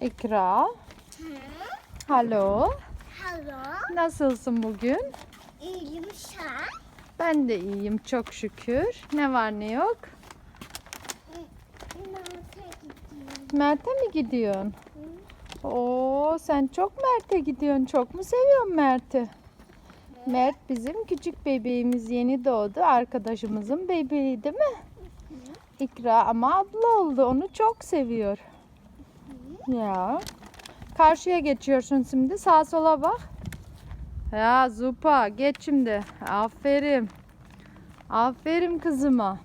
İkra. Hı? Alo. Hello. Nasılsın bugün? İyiyim sen. Ben de iyiyim çok şükür. Ne var ne yok? Nereye gidiyorsun? Mert'e mi gidiyorsun? Oo sen çok Mert'e gidiyorsun. Çok mu seviyorsun Mert'i? Mert bizim küçük bebeğimiz yeni doğdu. Arkadaşımızın bebeği değil mi? İkra ama abla oldu. Onu çok seviyor. Ya. Karşıya geçiyorsun şimdi. Sağa sola bak. Ya Zupa geç şimdi. Aferin. Aferin kızıma.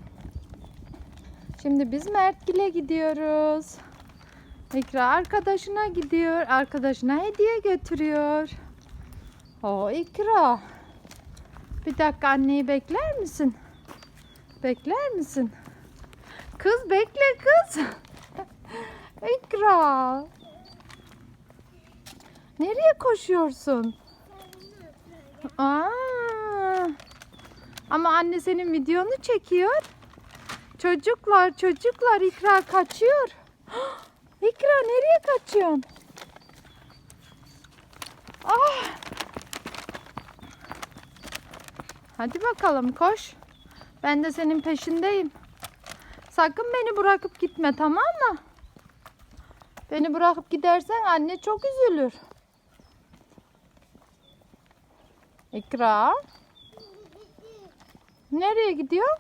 Şimdi biz Mertgil'e gidiyoruz. İkra arkadaşına gidiyor. Arkadaşına hediye götürüyor. O İkra. Bir dakika anneyi bekler misin? Bekler misin? Kız bekle kız. İkra. Nereye koşuyorsun? Aa. Ama anne senin videonu çekiyor. Çocuklar, çocuklar İkra kaçıyor. İkra nereye kaçıyorsun? Ah! Hadi bakalım koş. Ben de senin peşindeyim. Sakın beni bırakıp gitme tamam mı? Beni bırakıp gidersen anne çok üzülür. İkra. Nereye gidiyor?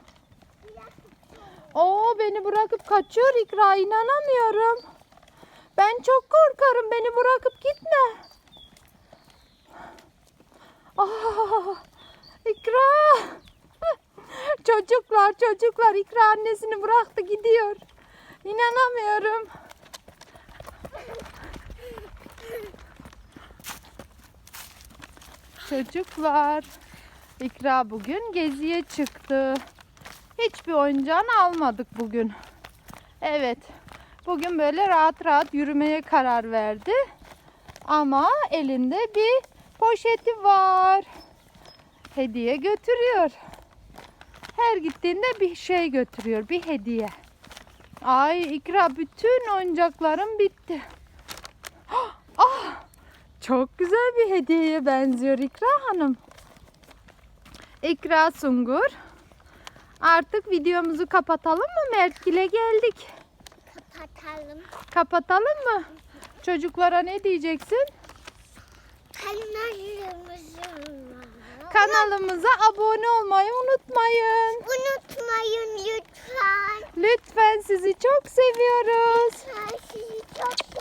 Oo beni bırakıp kaçıyor İkra inanamıyorum. Ben çok korkarım beni bırakıp gitme. Ah, İkra. Çocuklar çocuklar İkra annesini bıraktı gidiyor. İnanamıyorum. Çocuklar İkra bugün geziye çıktı. Hiçbir oyuncağını almadık bugün. Evet. Bugün böyle rahat rahat yürümeye karar verdi. Ama elinde bir poşeti var. Hediye götürüyor. Her gittiğinde bir şey götürüyor. Bir hediye. Ay İkra bütün oyuncaklarım bitti. Çok güzel bir hediyeye benziyor İkra Hanım. İkra Sungur. Artık videomuzu kapatalım mı? Mertgil'e geldik. Kapatalım. Kapatalım mı? Çocuklara ne diyeceksin? Kanalımıza abone olmayı unutmayın. unutmayın lütfen. Lütfen sizi çok seviyoruz. Ben sizi çok.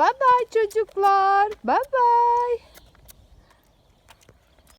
Bye bye çocuklar. Bye bye.